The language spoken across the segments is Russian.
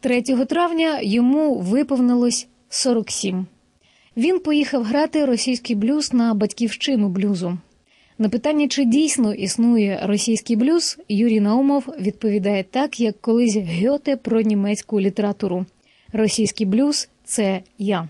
3 травня йому виповнилось 47. Він поїхав грати російський блюз на батьківщину блюзу. На питання, чи дійсно існує російський блюз, Юрій Наумов відповідає так, як колись Гьоте про німецьку літературу. Російський блюз це я.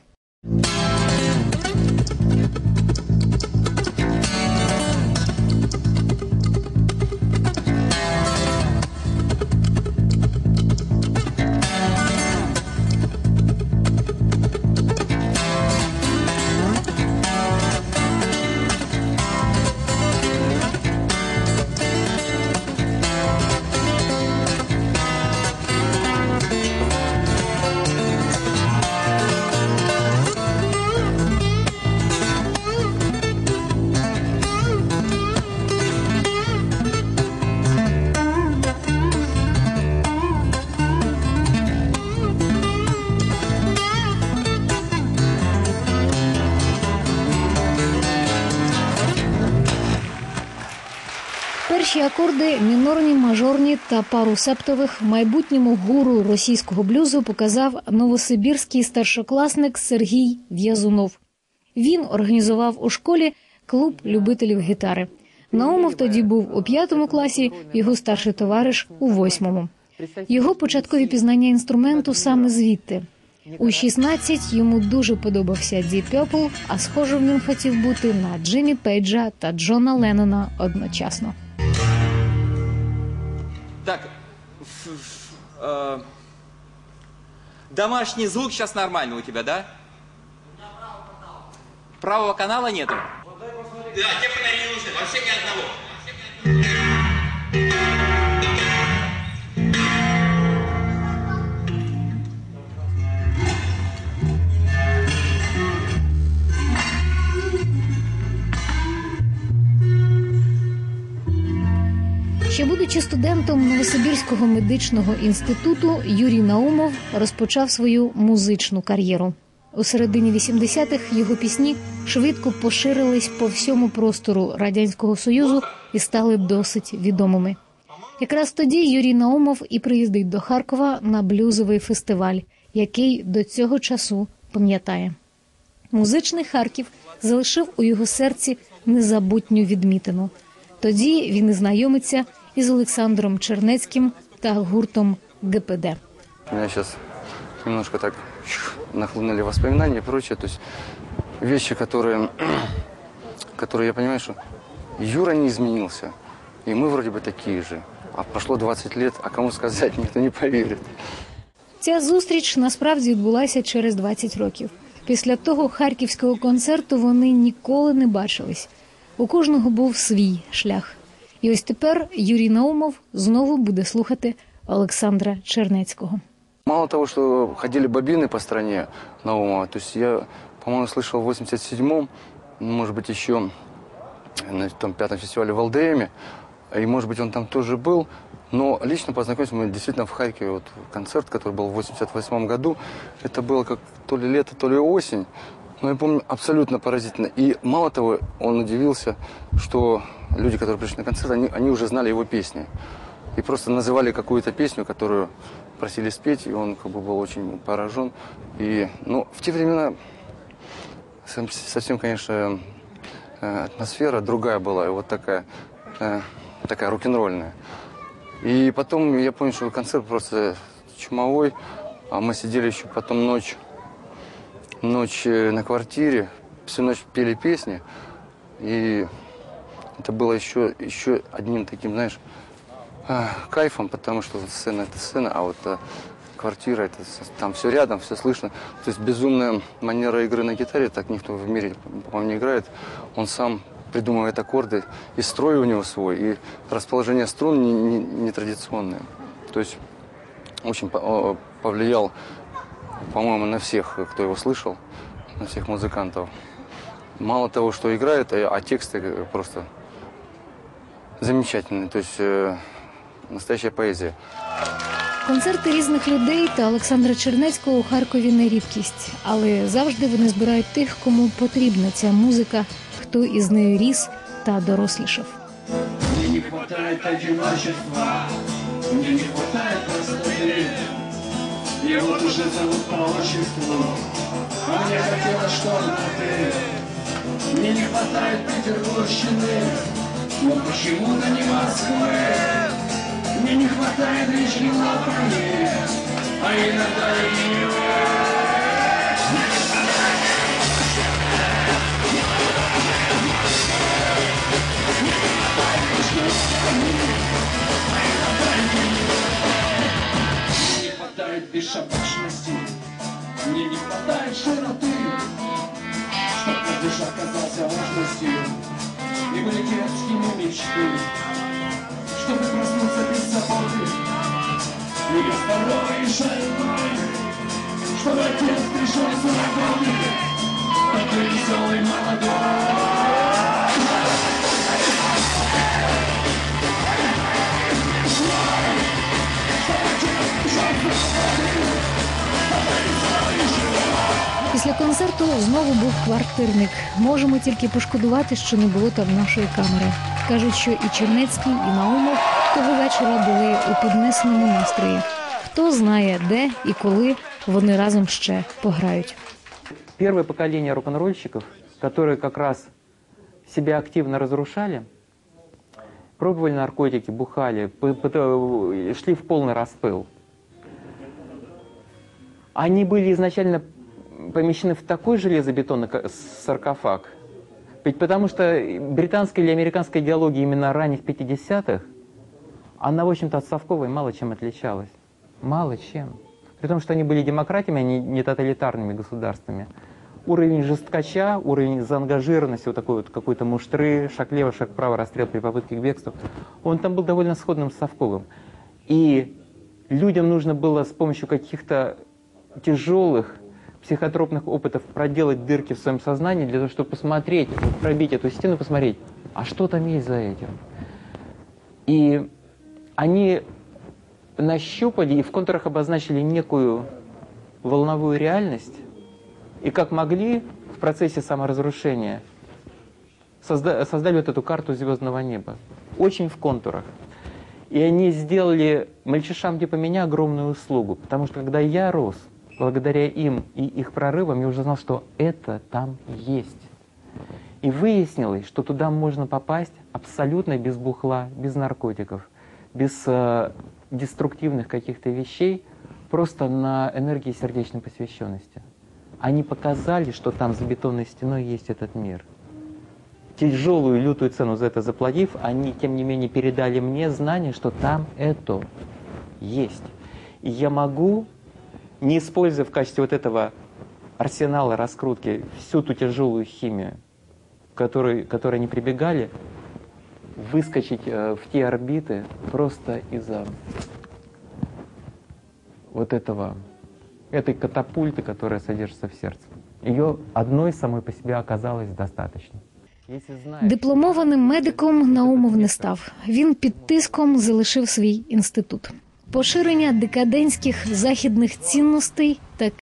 Перші акорди мінорні, мажорні та пару септових майбутньому гуру російського блюзу показав новосибірський старшокласник Сергій В'язунов. Він організував у школі клуб любителів гітари. Наумов тоді був у п'ятому класі, його старший товариш у восьмому. Його початкові пізнання інструменту саме звідти. У 16 йому дуже подобався Deep Purple, а схожим він хотів бути на Джиммі Пейджа та Джона Леннона одночасно. Так, э, домашний звук сейчас нормально у тебя, да? Правого канала нету? Да, те фонари нужны, вообще ни одного. Ще будучи студентом Новосибірського медичного інституту, Юрій Наумов розпочав свою музичну кар'єру. У середині 80-х його пісні швидко поширились по всьому простору радянського союзу і стали досить відомими. Якраз тоді Юрій Наумов і приїздить до Харкова на блюзовий фестиваль, який до цього часу пам'ятає. Музичний Харків залишив у його серці незабутню відмітину. Тоді він і знайомиться із Олександром Чернецьким та гуртом ГПД. У меня сейчас немножко так чух, нахлынули воспоминания и прочее. То есть вещи, которые, которые я понимаю, что Юра не изменился. И мы вроде бы такие же. А прошло 20 лет, а кому сказать, никто не поверит. Ця зустріч насправді відбулася через 20 років. Після того харківського концерту вони ніколи не бачились. У кожного був свій шлях. І ось тепер Юрій Наумов знову буде слухати Олександра Чернецького. Мало того, что ходили бобины по стране Наумова, то есть я, по-моему, слышал в 87-м, может быть, еще на том пятом фестивале в ЛДМе, и, может быть, он там тоже был, но лично познакомились мы действительно в Харькове, вот концерт, который был в 88 году, это было как то ли лето, то ли осень, но я помню, абсолютно поразительно. И мало того, он удивился, что люди, которые пришли на концерт, они, они уже знали его песни. И просто называли какую-то песню, которую просили спеть, и он как бы был очень поражен. И, ну, в те времена совсем, конечно, э, атмосфера другая была, и вот такая, э, такая рок-н-ролльная. И потом я понял, что концерт просто чумовой, а мы сидели еще потом ночь, ночь э, на квартире, всю ночь пели песни, и это было еще, еще одним таким, знаешь, а, кайфом, потому что сцена это сцена, а вот а, квартира это там все рядом, все слышно. То есть безумная манера игры на гитаре, так никто в мире, по-моему, не играет. Он сам придумывает аккорды, и строй у него свой, и расположение струн не- не- нетрадиционное. То есть очень повлиял, по-моему, на всех, кто его слышал, на всех музыкантов. Мало того, что играет, а, а тексты э, просто замечательные. То есть э, настоящая поэзия. Концерти різних людей та Олександра Чернецького у Харкові не рідкість, але завжди вони збирають тих, кому потрібна ця музика, хто із нею ріс та дорослішав. Мне не хватает одиночества, мне не хватает Простоты. Его уже зовут по отчеству. Мне хотелось, чтобы ты. Мне не хватает Петербургщины. Но почему-то не Москвы Мне не хватает речки лапами А иногда и его Чтоб каждый шаг казался важностью. И были детскими мечты. Чтобы проснуться без заботы. Здоровый и шальной. Чтобы отец пришел с работы Такой веселый молодой Після концерту знову був квартирник. Можемо тільки пошкодувати, що не було там нашої камери. Кажуть, що і Чернецький, і Наумов того вечора були у піднесеному настрої. Хто знає, де і коли вони разом ще пограють. Первое поколение рок-н-ролльщиков, которые как раз себя активно разрушали, пробовали наркотики, бухали, п- пыта- шли в полный распыл. Они были изначально помещены в такой железобетонный саркофаг, ведь потому что британская или американская идеология именно ранних 50-х, она, в общем-то, от совковой мало чем отличалась. Мало чем. При том, что они были демократиями, а не тоталитарными государствами. Уровень жесткача, уровень заангажированности, вот такой вот какой-то муштры, шаг лево, шаг право, расстрел при попытке к бегству, он там был довольно сходным с совковым. И людям нужно было с помощью каких-то тяжелых психотропных опытов проделать дырки в своем сознании для того, чтобы посмотреть, пробить эту стену, посмотреть, а что там есть за этим. И они нащупали и в контурах обозначили некую волновую реальность, и как могли в процессе саморазрушения созда- создали вот эту карту звездного неба. Очень в контурах. И они сделали мальчишам типа меня огромную услугу, потому что когда я рос, благодаря им и их прорывам, я уже знал, что это там есть. И выяснилось, что туда можно попасть абсолютно без бухла, без наркотиков, без э, деструктивных каких-то вещей, просто на энергии сердечной посвященности. Они показали, что там за бетонной стеной есть этот мир. Тяжелую, лютую цену за это заплатив, они, тем не менее, передали мне знание, что там это есть. И я могу, не используя в качестве вот этого арсенала раскрутки всю ту тяжелую химию, к которой, к которой они прибегали, выскочить э, в те орбиты просто из-за вот этого, этой катапульты, которая содержится в сердце. Ее одной самой по себе оказалось достаточно. Если знаешь, Дипломованим медиком Наумов не став. Він під тиском залишив свій інститут. Поширення декадентських західних цінностей та